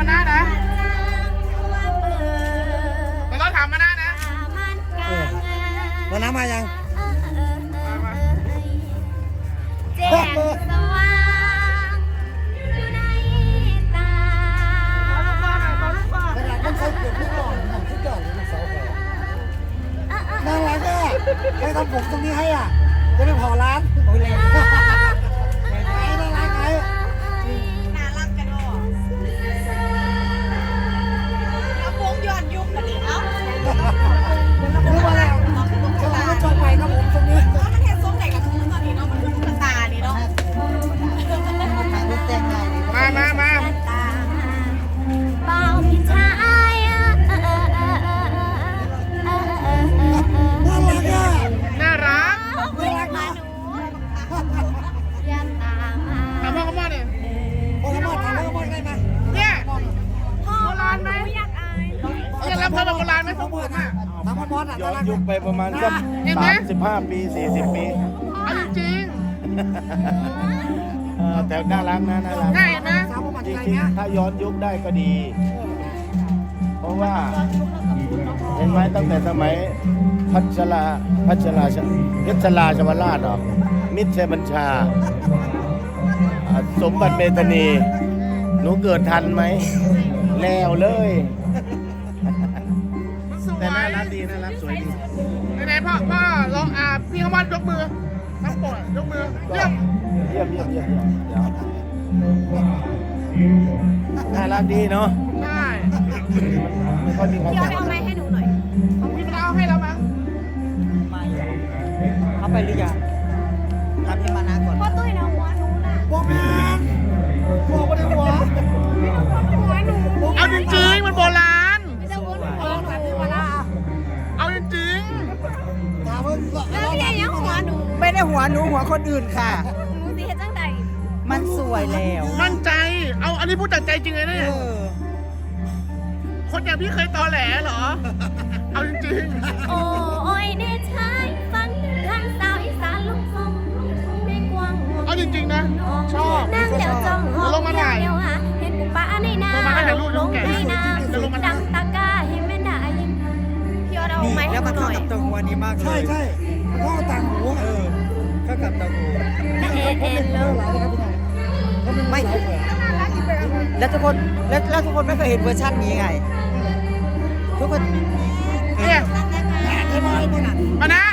มมาหน้านะแล้วก็ถามมาหน้านะแล้วน้ำมายังแจ้งสว่างอยู่ในตาขนาดต้องใช้เกือบทุกก่อนหนังทุกอย่างเลยลูกสาวเขาน่ารักอะใครทำผมตรงนี้ให้อะ จะไม่พอร้านโอ้ยแรง ไปประมาณสักเห็นไหม สามสิบห้าปีสี่สิบปีเอาจริงเออแต่น่ารักนะน่ารักๆง่ายนะสาวมันจใจริงเนี้ยๆถ้าย้อนยุคได้ก็ดี เพราะว่าเห็นไหมตั้งแต่สมัยพัชราพัชราชเพชรลาชวราชเหรอมิตรชัยบัญชาอ่าสมบัติเมธานีหนูเกิดทันไหมแล้วเลย ดีน่ารักสวยดีไหนๆพ่อพ่อลองอ่าพี่เขามายกมือทั้งปวดยกมือเยี่ยมเยี่ยมเยี่ยมเยี่ยมเยี่ยมเดี๋ยวน่ารักดีเนาะได้ไม่ค่อยมีใครพี่จัเอาไปเอาไม้ให้หนูหน่อยพี่มันเอาให้แล้วมั้งไม่เอาไปหรือยังทำให้มานะก่อนพ่อตุ้ยนะหัวหนูน่ะพวกแม่ หัวหนูหัวคนอื่นค่ะ หนูสิเฮ็ดจังใดมันสวยแล้วๆมั่นใจ เอาอันนี้พูดจากใจจริงเลยเอเนี่ยอคนอย่างพี่เคยตอแหลเหรอ เอาจริงโอ้ยเดชายฟังทางสาวอีสานลูกคงไม่กว้างๆเอาจริง ๆ นะ ชอบ นั่งเดี๋ยวจ้องห้องลงมาถ่ายเดี๋ยวหาเห็นปูปลาในน้ลงมาถ่ายรูปำลงแกะ ในน้เดี๋ยวลงมาำดังตะกร้าเห็นแม่ด่ายิ้มพี่ออดเอานี่ไม้ให้แล้วหมันูนหเข้าน่อย กับตัวหัวนี้มากเลใช่ยใช่มันเข้าต่างหูเออเข้ากับตัวหัวเอ็นเอ็นเลยไม่แล้วทุกคนแล้วแล้วทุกคนไม่เคยเห็นเวอร์ชันนี้ไง ทุกคนเนี่ยไอ้บอยมันอะมานะ